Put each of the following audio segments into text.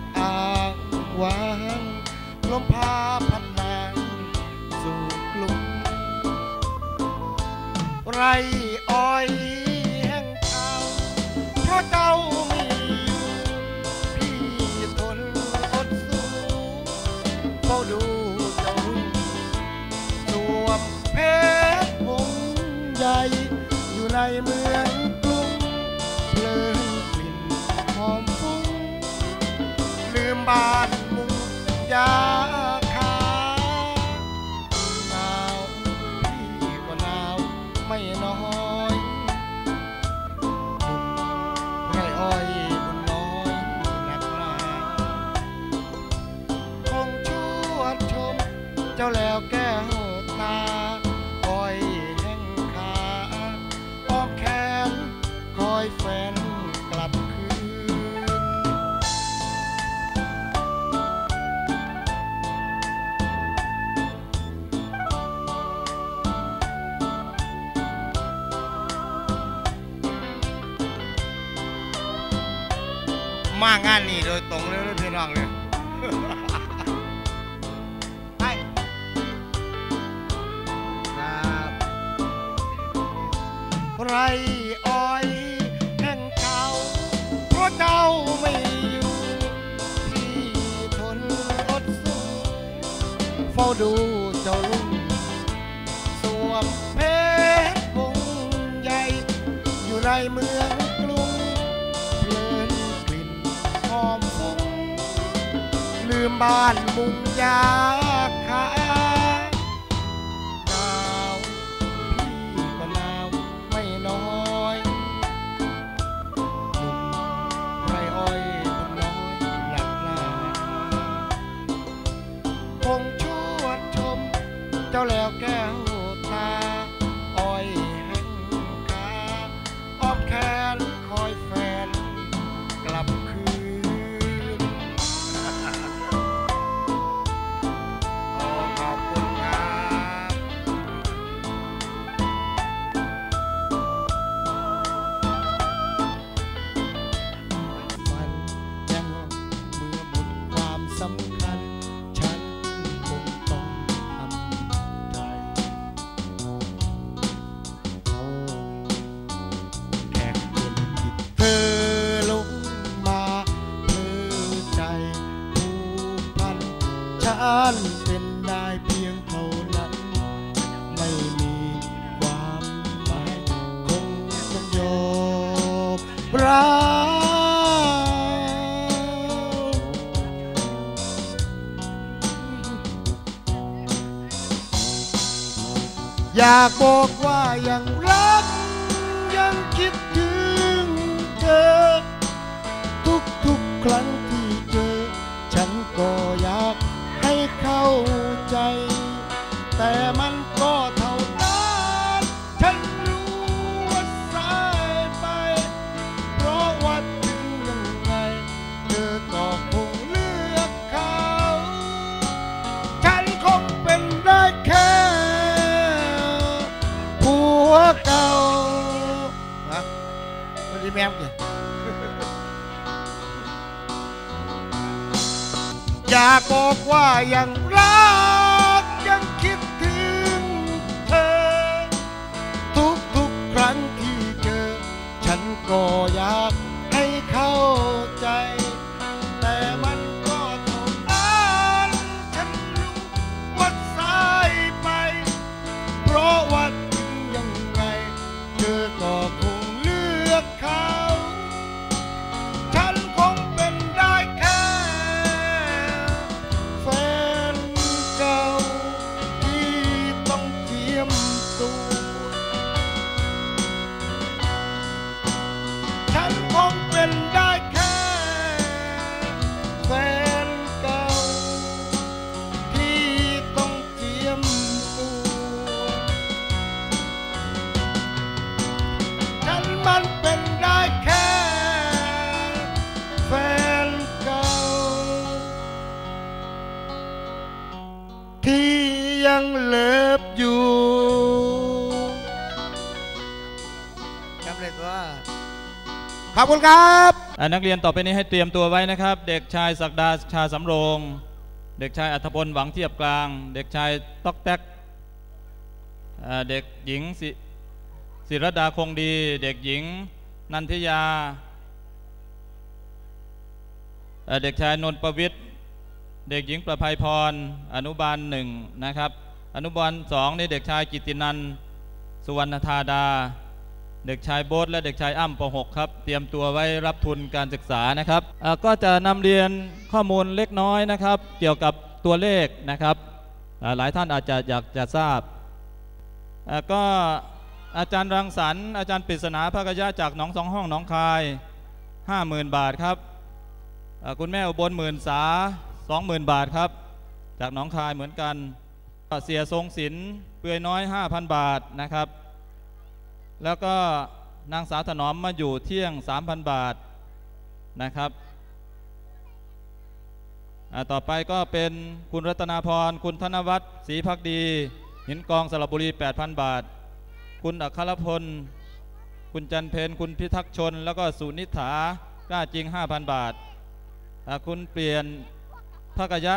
บอ้างวางลมพาพันนางสู่กลุ่มไร อยแฟนกลับคืน มางานนี่โดยตรงเลยนะพี่น้องเลยไปครัใคราดูเจ้าลุงสวมเพชรพงใหญ่ อยู่ในเมืองกรุงเพลินกลิ่นหอมฟุ้งลืมบ้านมุงยาานเป็นได้เพียงเท่านั้น ไม่มีความหมายคงต้องยอมรับอยากบอก อยากบอกว่ายังรักยังคิดถึงเธอ ทุกๆครั้งที่เจอ ฉันก็ คุณครับนักเรียนต่อไปนี้ให้เตรียมตัวไว้นะครับ เด็กชายศักดาชาสำโรง เด็กชายอัธพลหวังเทียบกลาง เด็กชายตอกแตกเด็กหญิงสิรดาคงดี เด็กหญิง นันทิยา เด็กชายนนประวิทย์เด็กหญิงประภัยพร อนุบาลหนึ่งนะครับ อนุบาลสองนี่เด็กชายกิตินันสุวรรณธาดา เด็กชายโบ๊ทและเด็กชายอ้ำป .6 ครับ เตรียมตัวไว้รับทุนการศึกษานะครับก็จะนำเรียนข้อมูลเล็กน้อยนะครับ เกี่ยวกับตัวเลขนะครับ หลายท่านอาจจะอยากจะทราบ ก็อาจารย์รังสรรค์อาจารย์ปริศนาภกยะจากหนองสองห้องหนองคาย 50,000 บาทครับ คุณแม่อุบลหมื่นสา 20,000 บาทครับ จากหนองคายเหมือนกันเสียทรงศิลป์เปื่อยน้อย 5,000 บาทนะครับ แล้วก็นางสาวถนอมมาอยู่เที่ยง 3,000 บาทนะครับต่อไปก็เป็นคุณรัตนาพร คุณธนวัฒน์ศรีพักดี หินกองสระบุรี 8,000 บาท คุณอัครพล คุณจันเพนคุณพิทักษ์ชน แล้วก็สุนิฐากล้าจริง 5,000 บาท คุณเปลี่ยนภกยะ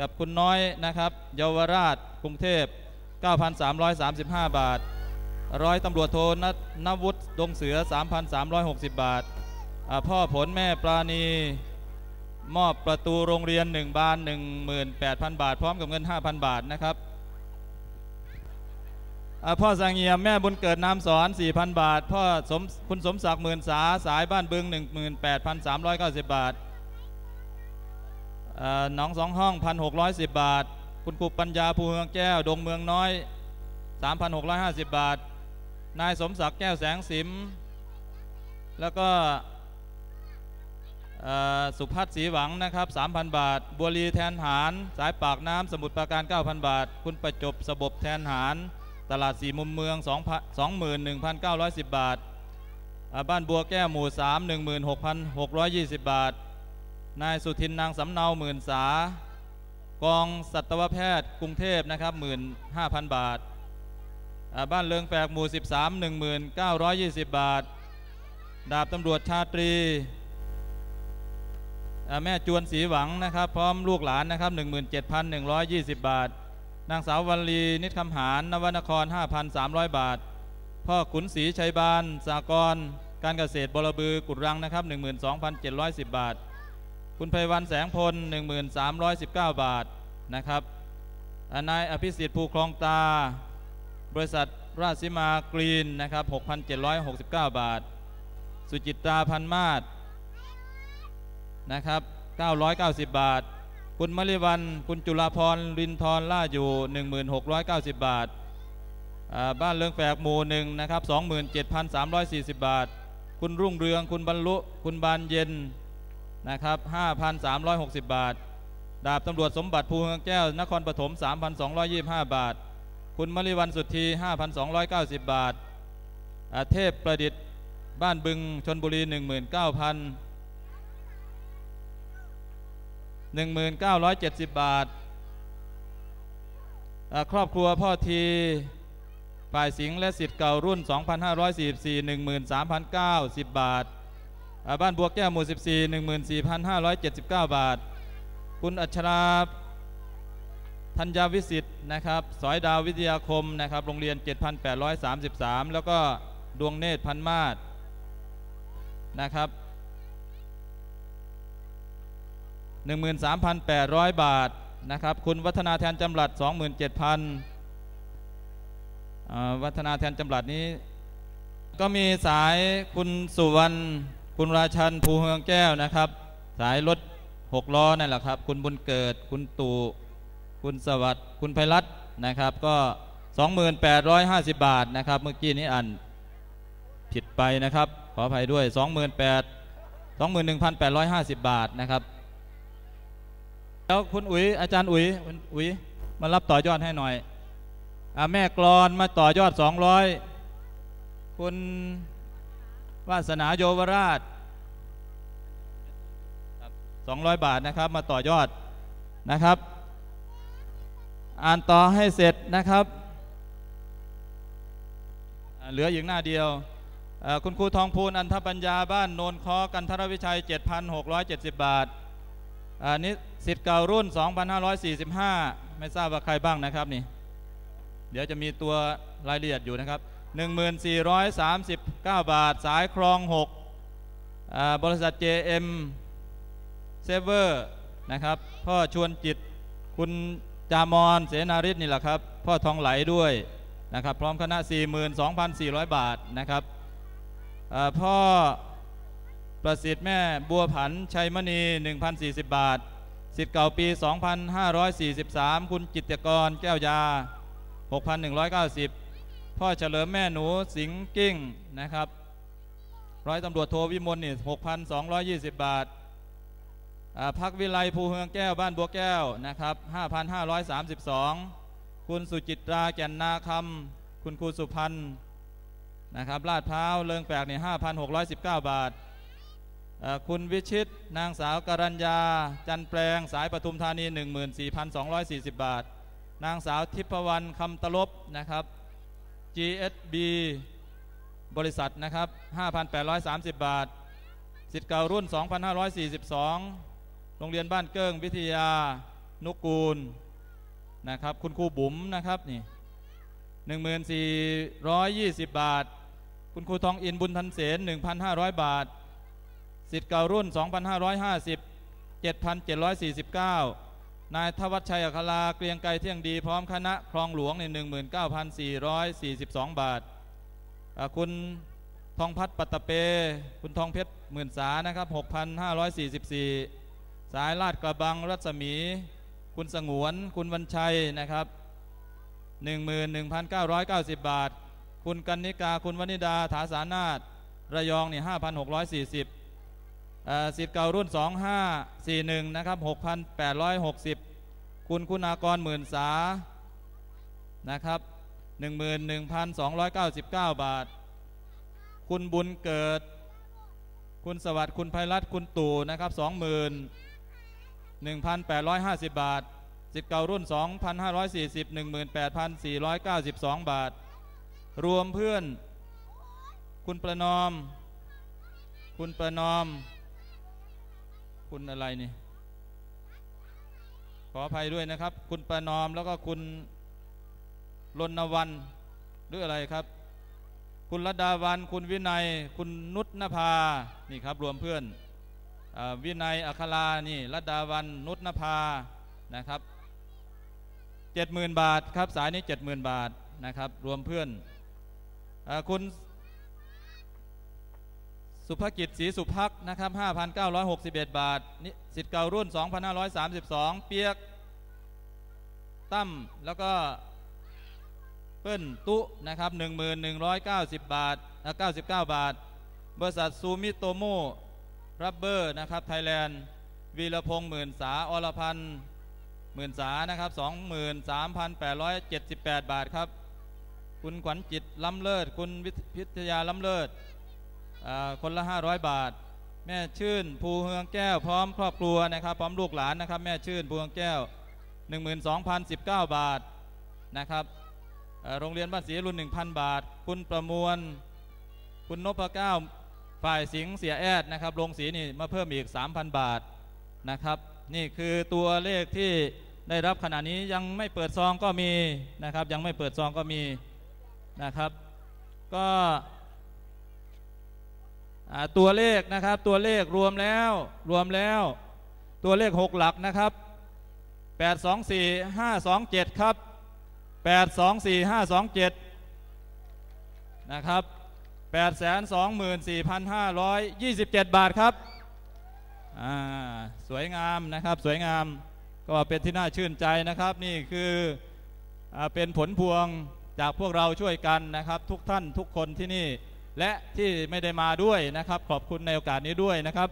กับคุณน้อยนะครับ เยาวราชกรุงเทพ 9,335 บาท ร้อยตำรวจโทนนวุฒิดงเสือ 3,360 บาทอ่าพ่อผลแม่ปราณี มอบประตูโรงเรียน 1 บาน 18,000 บาท พร้อมกับเงิน 5,000 บาทนะครับ พ่อสังเงียมแม่บุญเกิดนามสอน 4,000 บาท พ่อสมคุณสมศักดิ์หมื่นสาสายบ้านบึง 18,390 บาทอ่าหนองสองห้อง 1,610 บาท คุณครูปัญญาภูเมืองแก้ว ดงเมืองน้อย 3,650 บาท นายสมศักดิ์แก้วแสงสิม แล้วก็สุพัฒน์ศรีหวังนะครับ 3,000 บาท บัวลีแทนหารสายปากน้ำสมุทรปราการ 9,000 บาท คุณประจบสบบแทนหาร ตลาดสี่มุมเมือง 21,910 บาทอ่าบ้านบัวแก้วหมู่ 3 16,620 บาท นายสุทินนางสำเนาหมื่นสากองสัตวแพทย์กรุงเทพนะครับ 15,000 บาทอ่า บ้านเลืองแฝกหมู่ 13 1920 บาท ดาบตำรวจชาตรี แม่จวนศรีหวังนะครับ พร้อมลูกหลานนะครับ 17,120 บาท นางสาววัลลีนิดคำหารนวนคร 5,300 บาท พ่อขุนศรีชัยบานสากร การเกษตรบรบือกุดรังนะครับ 12,710 บาท คุณไพวันแสงพล 1319 บาทนะครับอ่านายอภิสิทธิ์ภูคลองตา บริษัทราชสิมากรีนนะครับ 6,769 บาท สุจิตราพันมาศนะครับ 990 บาท คุณมริวัน คุณจุฬาพรรินทรล่าอยู่ 1690 บาทอ่าบ้านเลืองแฝกหมู่หนึ่งนะครับ 27,340 บาท คุณรุ่งเรือง คุณบรรลุ คุณบานเย็นนะครับ 5,360 บาท ดาบตำรวจสมบัติภูเฮืองแก้ว นครปฐม 3,225 บาท คุณมริวันสุทธี5,290 บาทอาเทพประดิษฐ์บ้านบึงชนบุรี 19,000 1,970 บาท ครอบครัวพ่อทีฝ่ายสิงห์และสิทธิ์เก่ารุ่น 2,544 13,090 บาท บ้านบัวแก้วหมู่ 14 14,579 บาท คุณอัชรา ธัญญาวิสิทธ์นะครับสอยดาววิทยาคมนะครับโรงเรียน 7,833 แล้วก็ดวงเนตรพันมาศนะครับ13,800 บาทนะครับคุณวัฒนาแทนจำรัด 27,000อ่าวัฒนาแทนจำรัดนี้ ก็มีสายคุณสุวรรณคุณราชันภูเฮืองแก้วนะครับ สายรถหกล้อนั่นแหละครับ คุณบุญเกิดคุณตู่ คุณสวัสดิ์คุณไพรัตน์นะครับ ก็ 2850 บาทนะครับ เมื่อกี้นี้อ่านผิดไปนะครับ ขออภัยด้วย 28 21,850 บาทนะครับ แล้วคุณอุ๋ยอาจารย์อุ๋ยคุณอุ๋ยมารับต่อยอดให้หน่อยอแม่กรอนมาต่อยอด 200 คุณวาสนาโยวราช200 บาทนะครับ มาต่อยอดนะครับ อ่านต่อให้เสร็จนะครับ เหลืออย่างหน้าเดียว คุณครูทองพูนอันทปัญญาบ้านโนนคอกันทรวิชัย 7,670 บาทอันนี้สิทธิ์เก่ารุ่น 2,545 ไม่ทราบว่าใครบ้างนะครับนี่ เดี๋ยวจะมีตัวรายละเอียดอยู่นะครับ 1439 บาทสายครอง6อบริษัท JM s a v e r นะครับพ่อชวนจิตคุณ จามอนเสนาริศนี่แหละครับ พ่อทองไหลด้วยนะครับ พร้อมคณะ 42,400 บาทนะครับพ่อประสิทธิ์แม่บัวผันชัยมณี 1,040 บาทสิทธิ์เก่าปี 2543 คุณจิตรกรแก้วยา 6,190 พ่อเฉลิมแม่หนูสิงกิ้งนะครับ ร้อยตำรวจโทวิมลนี่6,220 บาทอ่า พักวิไลภูเฮืองแก้วบ้านบัวแก้วนะครับ5,532 คุณสุจิตราแก่นนาคำคุณครูสุพันธ์นะครับลาดพร้าวเลิงแปลกนี่5,619 บาทอ่าคุณวิชิต นางสาวกรัญญา จันแปลงสายปทุมธานี 14,240 บาท นางสาวทิพวรรณคำตลบนะครับ GSB บริษัทนะครับ 5,830 บาทสิทธิ์เก่ารุ่น 2,542 โรงเรียนบ้านเกิ้งวิทยานุกูลนะครับ คุณครูบุ๋มนะครับนี่1420บาท คุณครูทองอินบุญทันเสน1,500บาทสิทธิ์เก่ารุ่น2,550 7,749นายทวัชชัยอัคราเกรียงไกรเที่ยงดีพร้อมคณะคลองหลวงใน19,442บาทอ่าคุณทองพัฒน์ปัตตเป คุณทองเพชรหมื่นสานะครับ6,544ส สายลาดกระบังรัศมี คุณสงวน คุณวันชัยนะครับ 11,990 บาท คุณกันนิกา คุณวนิดา ถาสานาถระยองนี่5,640อ่าสิทธิ์เก่ารุ่น 2541 นะครับ 6,860 คุณคุณากรหมื่นสา นะครับ 11,299 บาท คุณบุญเกิด คุณสวัสดิ์ คุณไพรัตน์ คุณตู่นะครับ 1,850 บาทสิทธิ์เก่ารุ่น 2,540 18,492 บาท รวมเพื่อน คุณประนอม คุณประนอม คุณอะไรนี่ ขออภัยด้วยนะครับ คุณประนอมแล้วก็คุณรณวันหรืออะไรครับ คุณรดาวัน คุณวินัย คุณนุชนภา นี่ครับ รวมเพื่อน วินัยอัครานี่รัดาวันนุชนภานะครับเจ็ดหมื่นบาทครับสายนี้เจ็ดหมื่นบาทนะครับรวมเพื่อนอคุณสุภกิจศรีสุพักษ์นะครับ5,961 บาทนี่สิทธิ์เก่ารุ่น 2,532 เปียกตั้มแล้วก็เปิ้ลตุนะครับ 1,190 บาทเอ่อ99 บาท บริษัทซูมิโตโม รับเบอร์นะครับไทยแลนด์วีรพงษ์หมื่นสาอรพันธ์หมื่นสานะครับ23,878บาทครับ คุณขวัญจิตล้ำเลิศ คุณพิทยาล้ำเลิศคนละ500บาท แม่ชื่นภูเฮืองแก้วพร้อมครอบครัวนะครับ พร้อมลูกหลานนะครับ แม่ชื่นภูเฮืองแก้ว12,019บาทนะครับโรงเรียนบ้านศรีรุ่น1,000บาท คุณประมวล คุณนพเก้า ฝ่ายสิงเสียแอดนะครับโรงสีนี่มาเพิ่มอีก 3,000 บาทนะครับ นี่คือตัวเลขที่ได้รับขณะนี้ยังไม่เปิดซองก็มีนะครับ ยังไม่เปิดซองก็มีนะครับ ก็ตัวเลขนะครับตัวเลขรวมแล้วรวมแล้ว ตัวเลข 6 หลักนะครับ 8 2 4 5 2 7 ครับ 8 2 4 5 2 7 นะครับ 8 2 4 5 2 7 บาทครับอ่าสวยงามนะครับ สวยงามก็เป็นที่น่าชื่นใจนะครับ นี่คืออาเป็นผลพวงจากพวกเราช่วยกันนะครับ ทุกท่านทุกคนที่นี่ และที่ไม่ได้มาด้วยนะครับ ขอบคุณในโอกาสนี้ด้วยนะครับ